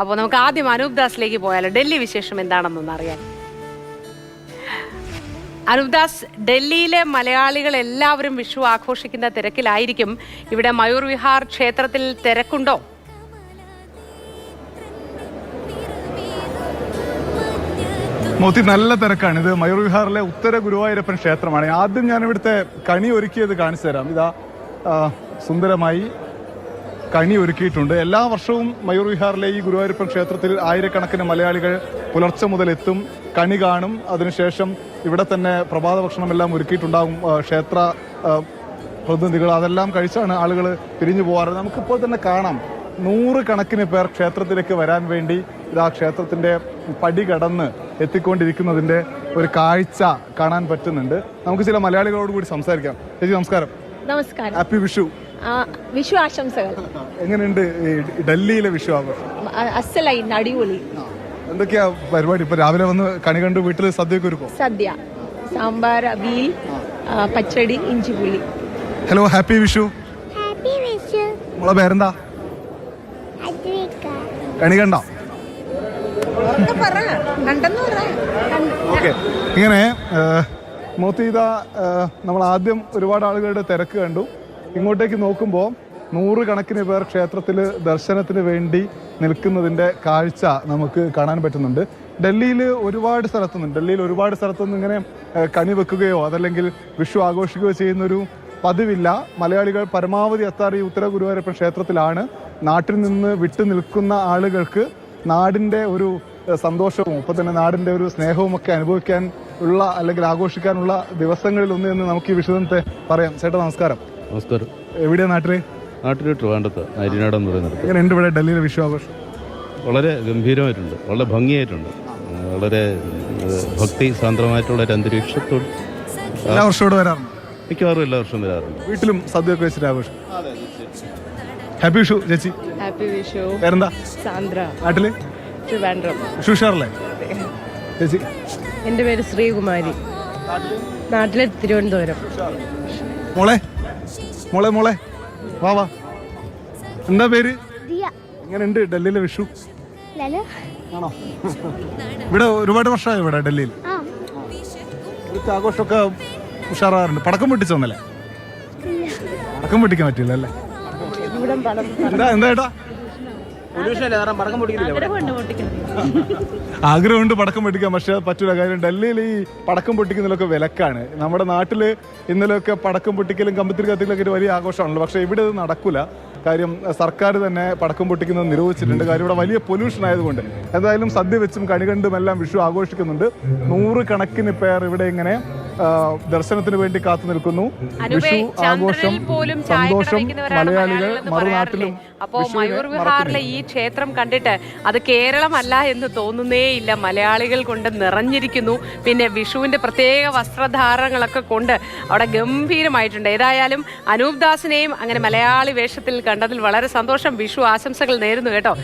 അപ്പോൾ നമുക്ക് ആദ്യം അനൂപ് ദാസിലേക്ക് പോയാലോ? ഡൽഹി വിശേഷം എന്താണെന്നൊന്ന് അറിയാൻ. അനൂപ് ദാസ് ഡൽഹിയിലെ മലയാളികൾ എല്ലാവരും വിഷു ആഘോഷിക്കുന്ന തിരക്കിലായിരിക്കും. ഇവിടെ മയൂർ വിഹാർ ക്ഷേത്രത്തിൽ തിരക്കുണ്ടോ? മോത്തി നല്ല തിരക്കാണ്. ഇത് മയൂർ വിഹാറിലെ ഉത്തര ഗുരുവായൂരപ്പൻ ക്ഷേത്രമാണ്. ആദ്യം ഞാൻ ഇവിടുത്തെ കണി ഒരുക്കിയത് കാണിച്ചു തരാം. ഇതാ സുന്ദരമായി കണി ഒരുക്കിയിട്ടുണ്ട്. എല്ലാ വർഷവും മയൂർ വിഹാറിലെ ഈ ഗുരുവായൂരപ്പൻ ക്ഷേത്രത്തിൽ ആയിരക്കണക്കിന് മലയാളികൾ പുലർച്ചെ മുതൽ എത്തും കണി കാണും. അതിനുശേഷം ഇവിടെ തന്നെ പ്രഭാത ഭക്ഷണമെല്ലാം ഒരുക്കിയിട്ടുണ്ടാകും ക്ഷേത്ര പ്രതിനിധികൾ. അതെല്ലാം കഴിച്ചാണ് ആളുകൾ പിരിഞ്ഞു പോകാറ്. നമുക്കിപ്പോൾ തന്നെ കാണാം നൂറുകണക്കിന് പേർ ക്ഷേത്രത്തിലേക്ക് വരാൻ വേണ്ടി ഇതാ ക്ഷേത്രത്തിന്റെ പടി കടന്ന് എത്തിക്കൊണ്ടിരിക്കുന്നതിന്റെ ഒരു കാഴ്ച കാണാൻ പറ്റുന്നുണ്ട്. നമുക്ക് ചില മലയാളികളോട് കൂടി സംസാരിക്കാം. ചേച്ചി നമസ്കാരം. നമസ്കാരം. ഹാപ്പി വിഷു വിഷു ആശംസകൾ എങ്ങനെയുണ്ട് ഈ ഡൽഹിയിലെ വിഷു ആഘോഷം അസലായി അടിപൊളി എന്തൊക്കെയാ പരിപാടി? ഇപ്പൊ രാവിലെ വന്ന് കണി കണ്ട് വീട്ടിൽ സദ്യയൊക്കെ ഒരുക്കും? സദ്യ. സാമ്പാർ അവിയൽ ആ, pachadi injipuli. Hello happy Vishu. Happy Vishu. നമ്മളെ പേരെന്താ? കണി കണ്ടോ? ഓക്കെ. ഇങ്ങനെ മോത്തീത നമ്മൾ ആദ്യം ഒരുപാട് ആളുകളുടെ തിരക്ക് കണ്ടു. ഇങ്ങോട്ടേക്ക് നോക്കുമ്പോൾ നൂറുകണക്കിന് പേർ ക്ഷേത്രത്തിൽ ദർശനത്തിന് വേണ്ടി നിൽക്കുന്നതിന്റെ കാഴ്ച നമുക്ക് കാണാൻ പറ്റുന്നുണ്ട്. ഡൽഹിയിൽ ഒരുപാട് സ്ഥലത്തുനിന്ന് ഡൽഹിയിൽ ഒരുപാട് സ്ഥലത്തുനിന്ന് ഇങ്ങനെ കണി വെക്കുകയോ അതല്ലെങ്കിൽ വിഷു ആഘോഷിക്കുകയോ ചെയ്യുന്നൊരു പതിവില്ല. മലയാളികൾ പരമാവധി എത്താർ ഈ ഉത്തര ഗുരുവായൂരപ്പൻ ക്ഷേത്രത്തിലാണ്. നാട്ടിൽ നിന്ന് വിട്ടു നിൽക്കുന്ന ആളുകൾക്ക് നാടിന്റെ ഒരു സന്തോഷവും ഒപ്പം തന്നെ നാടിന്റെ ഒരു സ്നേഹവും ഒക്കെ അനുഭവിക്കാൻ ഉള്ള അല്ലെങ്കിൽ ആഘോഷിക്കാനുള്ള ദിവസങ്ങളിൽ ഒന്ന് എന്ന് നമുക്ക് ഈ വിഷുദിനത്തെ പറയാം. ചേട്ടാ നമസ്കാരം. നമസ്കാരം എവിടെയാ നാട്ടിൽ? നാട്ടിൽ ട്രിവാൻഡത്ത് അരിനാട് എന്ന് പറയുന്നിടത്ത് എന്റെ ഇവിടെ ഡൽഹിയിലെ വിഷു ആഘോഷം വളരെ ഗംഭീരമായിട്ടുണ്ട്. വളരെ ഭംഗിയായിട്ടുണ്ട്. വളരെ ഭക്തി സാന്ദ്രമായിട്ടുള്ള ഒരു അന്തരീക്ഷത്തോട് എല്ലാ വർഷവും ഇവിടെ വരാറുണ്ട്? മിക്കവാറും എല്ലാ വർഷവും വരാറുണ്ട്. വീട്ടിലും സദ്യയൊക്കെ വെച്ചിട്ട് ആഘോഷം? ഹാപ്പി വിഷു ചേച്ചി. ഹാപ്പി വിഷു. പേരെന്താ? സാന്ദ്ര. നാട്ടിൽ? ട്രിവാൻഡ്രം. വിഷു ഉഷാറല്ലേ ചേച്ചി. എന്റെ പേര് ശ്രീകുമാരി. നാട്ടിലെ തിരുവനന്തപുരം. മോളെ? മോളെ മോളെ. വാ വാ. എന്താ പേര്? എങ്ങനെയുണ്ട് ഡൽഹിയിലെ വിഷു? ആണോ? ഇവിടെ ഒരുപാട് വർഷമായി ഇവിടെ ഡൽഹിയിൽ. ആഘോഷമൊക്കെ ഉഷാറാറുണ്ട് പടക്കം പൊട്ടിച്ചോന്നല്ലേ പടക്കം പൊട്ടിക്കാൻ പറ്റില്ല അല്ലേ? എന്താ എന്താ ഏട്ടാ? ആഗ്രഹമുണ്ട് പടക്കം പൊട്ടിക്കാൻ പക്ഷെ അത് പറ്റൂല. കാര്യം ഡൽഹിയിൽ ഈ പടക്കം പൊട്ടിക്കുന്നതിലൊക്കെ വിലക്കാണ്. നമ്മുടെ നാട്ടിൽ ഇന്നലെയൊക്കെ പടക്കം പൊട്ടിക്കലും കമ്പത്തിരി കത്തിക്കലൊക്കെ ഒരു വലിയ ആഘോഷമാണല്ലോ. പക്ഷെ ഇവിടെ ഇത് നടക്കൂല. കാര്യം സർക്കാർ തന്നെ പടക്കം പൊട്ടിക്കുന്നത് നിരോധിച്ചിട്ടുണ്ട്. കാര്യം ഇവിടെ വലിയ പൊല്യൂഷൻ ആയതുകൊണ്ട്. എന്തായാലും സദ്യ വെച്ചും കണികണ്ടും എല്ലാം വിഷു ആഘോഷിക്കുന്നുണ്ട്. നൂറ് കണക്കിന് പേർ ഇവിടെ ഇങ്ങനെ ദർശനത്തിന് വേണ്ടി കാത്തു നിൽക്കുന്നു. വിഷു ആഘോഷം സന്തോഷം മലയാളികൾ മറുനാട്ടിലും അപ്പോ മയൂർ വിഹാറിലെ ഈ ക്ഷേത്രം കണ്ടിട്ട് അത് കേരളമല്ല എന്ന് തോന്നുന്നേയില്ല. മലയാളികൾ കൊണ്ട് നിറഞ്ഞിരിക്കുന്നു. പിന്നെ വിഷുവിന്റെ പ്രത്യേക വസ്ത്രധാരണങ്ങളൊക്കെ കൊണ്ട് അവിടെ ഗംഭീരമായിട്ടുണ്ട്. ഏതായാലും അനൂപ് ദാസിനെയും അങ്ങനെ മലയാളി വേഷത്തിൽ കണ്ടതിൽ വളരെ സന്തോഷം. വിഷു ആശംസകൾ നേരുന്നു കേട്ടോ.